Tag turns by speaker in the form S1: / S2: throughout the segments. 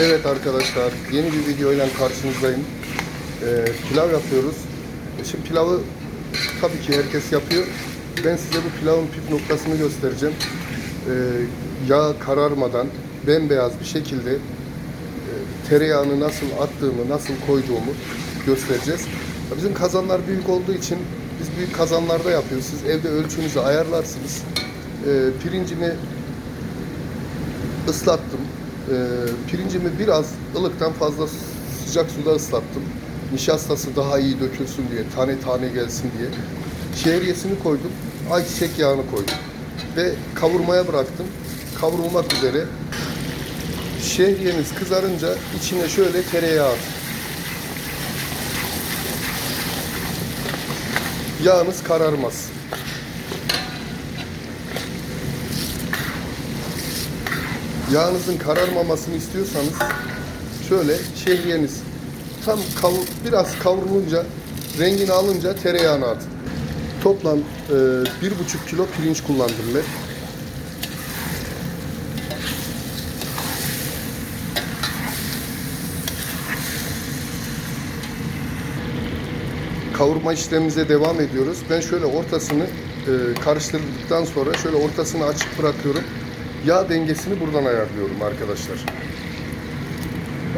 S1: Evet arkadaşlar, yeni bir videoyla karşınızdayım. Ee, pilav yapıyoruz. E, Şimdi pilavı tabii ki herkes yapıyor. Ben size bu pilavın püf noktasını göstereceğim. Ee, yağ kararmadan bembeyaz bir şekilde e, tereyağını nasıl attığımı, nasıl koyduğumu göstereceğiz. Bizim kazanlar büyük olduğu için biz büyük kazanlarda yapıyoruz. Siz evde ölçünüzü ayarlarsınız. Ee, pirincimi ıslattım. Ee, pirincimi biraz ılıktan fazla sıcak suda ıslattım. Nişastası daha iyi dökülsün diye, tane tane gelsin diye. Şehriyesini koydum, ayçiçek yağını koydum. Ve kavurmaya bıraktım. Kavrulmak üzere. Şehriyeniz kızarınca içine şöyle tereyağı atın. Yağınız kararmaz. Yağınızın kararmamasını istiyorsanız şöyle şehriyeniz tam kavur, biraz kavrulunca rengini alınca tereyağını atın. Toplam e, bir buçuk kilo pirinç kullandım ben. Kavurma işlemimize devam ediyoruz. Ben şöyle ortasını e, karıştırdıktan sonra şöyle ortasını açık bırakıyorum. Yağ dengesini buradan ayarlıyorum arkadaşlar.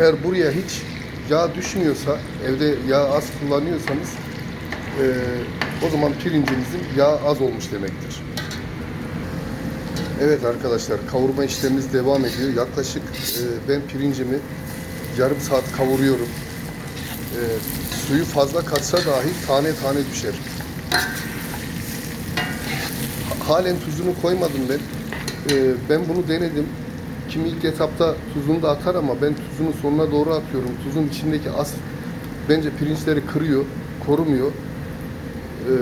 S1: Eğer buraya hiç yağ düşmüyorsa, evde yağ az kullanıyorsanız e, o zaman pirincinizin yağ az olmuş demektir. Evet arkadaşlar kavurma işlemimiz devam ediyor. Yaklaşık e, ben pirincimi yarım saat kavuruyorum. E, suyu fazla katsa dahi tane tane düşer. Halen tuzunu koymadım ben. E, ben bunu denedim. Kimi ilk etapta tuzunu da atar ama ben tuzunu sonuna doğru atıyorum. Tuzun içindeki as bence pirinçleri kırıyor, korumuyor. E,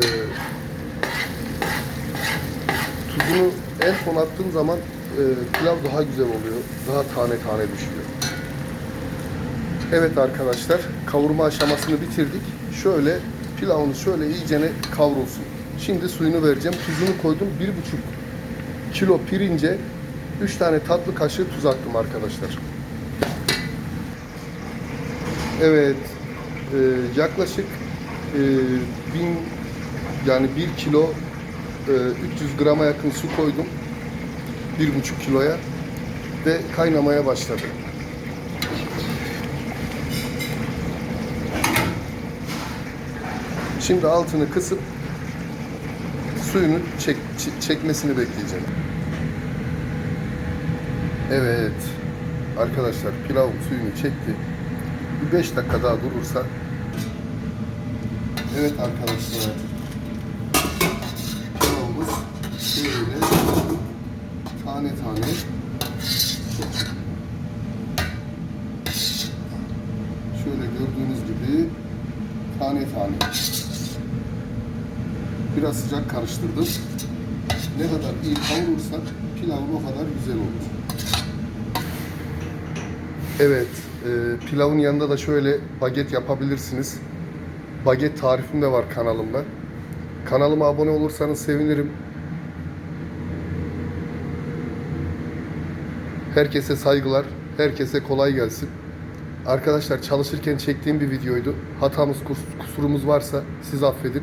S1: tuzunu en son attığım zaman e, pilav daha güzel oluyor. Daha tane tane düşüyor. Evet arkadaşlar kavurma aşamasını bitirdik. Şöyle pilavımız şöyle iyicene kavrulsun. Şimdi suyunu vereceğim. Tuzunu koydum. Bir buçuk kilo pirince 3 tane tatlı kaşığı tuz attım arkadaşlar. Evet e, yaklaşık e, bin yani 1 kilo e, 300 grama yakın su koydum. 1,5 kiloya ve kaynamaya başladı. Şimdi altını kısıp suyunu çek, çekmesini bekleyeceğim. Evet. Arkadaşlar pilav suyunu çekti. Bir 5 dakika daha durursa Evet arkadaşlar. Pilavımız şöyle tane tane şöyle gördüğünüz gibi tane tane biraz sıcak karıştırdım. Ne kadar iyi kavurursak pilavın o kadar güzel olur. Evet, e, pilavın yanında da şöyle baget yapabilirsiniz. Baget tarifim de var kanalımda. Kanalıma abone olursanız sevinirim. Herkese saygılar, herkese kolay gelsin. Arkadaşlar çalışırken çektiğim bir videoydu. Hatamız, kus- kusurumuz varsa siz affedin.